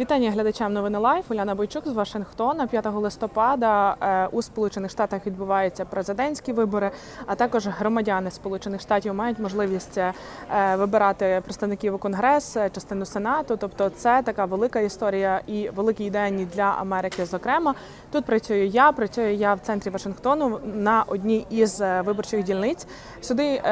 Вітання глядачам новини Лайф. Уляна Бойчук з Вашингтона. 5 листопада е, у Сполучених Штатах відбуваються президентські вибори, а також громадяни Сполучених Штатів мають можливість е, вибирати представників у Конгрес, е, частину Сенату. Тобто, це така велика історія і великий день для Америки. Зокрема, тут працюю я. Працюю я в центрі Вашингтону на одній із виборчих дільниць. Сюди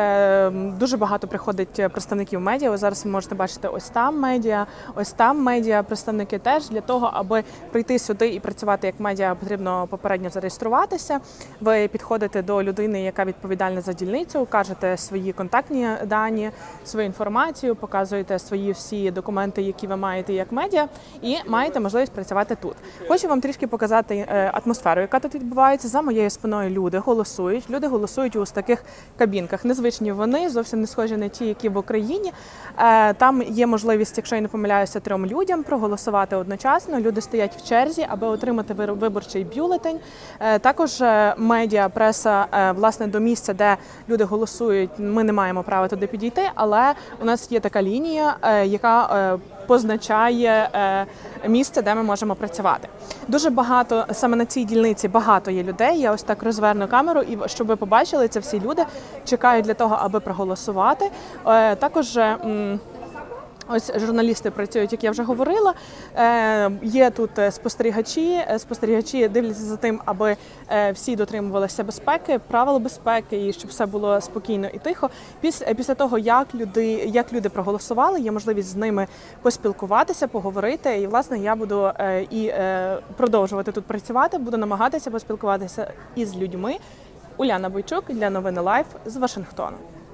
дуже багато приходить представників медіа. Ви зараз можете бачити ось там медіа, ось там медіа. Представники теж для того, аби прийти сюди і працювати як медіа, потрібно попередньо зареєструватися. Ви підходите до людини, яка відповідальна за дільницю, кажете свої контактні дані, свою інформацію, показуєте свої всі документи, які ви маєте як медіа, і маєте можливість працювати тут. Хочу вам трішки показати е, атмосферу, яка тут відбувається. За моєю спиною люди голосують. Люди голосують у ось таких кабінках. Незвичні вони зовсім не схожі на ті, які в Україні. Е, Там є можливість, якщо я не помиляюся, трьом людям проголосувати одночасно. Люди стоять в черзі, аби отримати виборчий бюлетень. Е, Також е, медіа, преса, е, власне, до місця, де люди голосують. Ми не маємо права туди підійти, але у нас є така лінія, яка позначає місце, де ми можемо працювати. Дуже багато саме на цій дільниці багато є людей. Я ось так розверну камеру, і щоб ви побачили, це всі люди чекають для того, аби проголосувати. Також. Ось журналісти працюють, як я вже говорила. Е, є тут е, спостерігачі. Е, Спостерігачі дивляться за тим, аби е, всі дотримувалися безпеки, правил безпеки і щоб все було спокійно і тихо. Після, після того, як люди, як люди проголосували, є можливість з ними поспілкуватися, поговорити. І власне я буду і продовжувати тут працювати. Буду намагатися поспілкуватися із людьми. Уляна Бойчук для новини Лайф з Вашингтону.